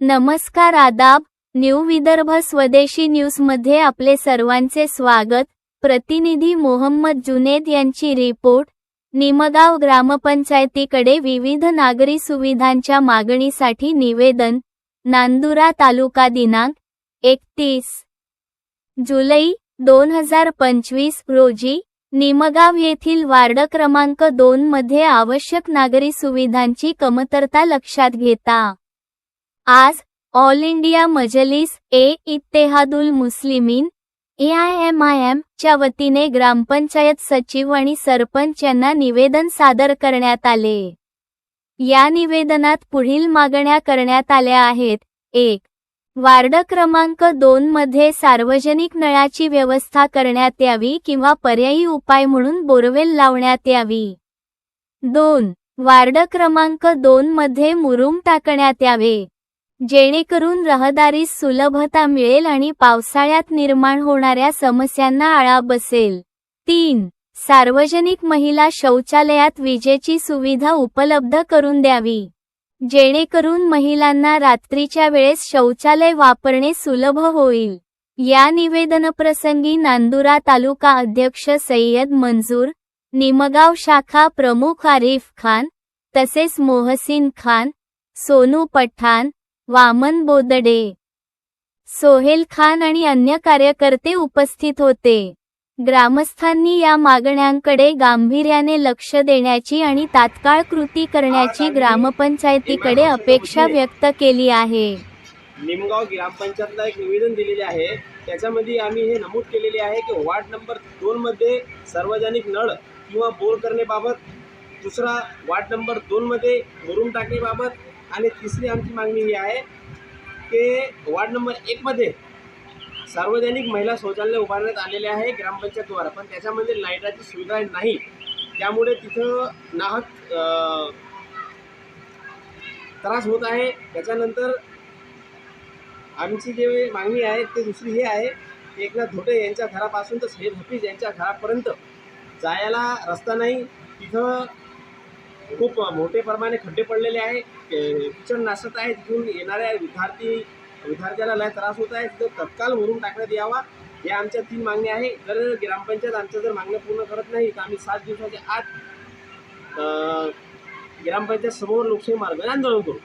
नमस्कार आदाब न्यू विदर्भ स्वदेशी न्यूजमध्ये आपले सर्वांचे स्वागत. प्रतिनिधी मोहम्मद जुनेद यांची रिपोर्ट. निमगाव ग्रामपंचायतीकडे विविध नागरी सुविधांच्या मागणीसाठी निवेदन. नांदुरा तालुका दिनांक एकतीस जुलै दोन हजार पंचवीस रोजी निमगाव येथील वार्ड क्रमांक दोन मध्ये आवश्यक नागरी सुविधांची कमतरता लक्षात घेता. आज all India Majlis e Ittehadul Muslimeen A I M I M च्या वतीने ग्रामपंचायत सचिव आणि सरपंच यांना निवेदन सादर करण्यात आले. या निवेदनात पुढील मागण्या करण्यात आल्या आहेत. एक वार्ड क्रमांक दोन मध्ये सार्वजनिक नळाची व्यवस्था करण्यात यावी किंवा पर्यायी उपाय म्हणून बोरवेल लावण्यात यावी. दोन. वार्ड क्रमांक दोन मध्ये मुरुम टाकण्यात यावे. जेणेकरून रहदारीस सुलभता मिळेल आणि पावसाळ्यात निर्माण होणाऱ्या समस्यांना आळा बसेल. तीन. सार्वजनिक महिला शौचालयात विजेची सुविधा उपलब्ध करून द्यावी. जेणेकरून महिलांना रात्रीच्या वेळेस शौचालय वापरणे सुलभ होईल. या निवेदनप्रसंगी नांदुरा तालुका अध्यक्ष सय्यद मंजूर निमगाव शाखा प्रमुख आरिफ खान तसेच मोहसिन खान सोनू पठाण वामन बोदडे सोहेल खान आणि अन्य कार्यकर्ते उपस्थित होते. ग्रामस्थांनी या मागण्यांकडे गांभीर्याने लक्ष देण्याची आणि तात्काळ कृती करण्याची ग्रामपंचायतीकडे अपेक्षा व्यक्त केली आहे. निमगाव ग्रामपंचायतला एक निवेदन दिलेले आहे. त्याच्यामध्ये आम्ही हे नमूद केलेले आहे की वार्ड नंबर दोनमध्ये सार्वजनिक नळ किंवा बोर करण्याबाबत दुसरा वार्ड नंबर दोनमध्ये मुरुम टाकण्याबाबत आणि तिसरी आमची मागणी ही आहे की वार्ड नंबर एकमध्ये सार्वजनिक महिला शौचालय उभारण्यात आलेले आहे ग्रामपंचायतद्वारा पण त्याच्यामध्ये लाईटाची सुविधा नाही. त्यामुळे तिथं नाहक त्रास होत आहे. त्याच्यानंतर आमची जे मागणी आहे ते दुसरी हे आहे की एकनाथ धोटे यांच्या घरापासून तर सैद हफीज यांच्या घरापर्यंत जायला रस्ता नाही. तिथं खूप मोठे प्रमाणे खड्डे पडलेले आहे. किचन नासत आहे तिथून येणाऱ्या विद्यार्थी विद्यार्थ्याला लय त्रास होत आहे. तिथं तत्काल भरून टाकण्यात यावा या आमच्या तीन मागण्या आहे. जर ग्रामपंचायत आमच्या जर मागण्या पूर्ण करत नाही तर आम्ही सात दिवसाच्या आत ग्रामपंचायत समोर लोकशाही मार्गाने आंदोलन करू.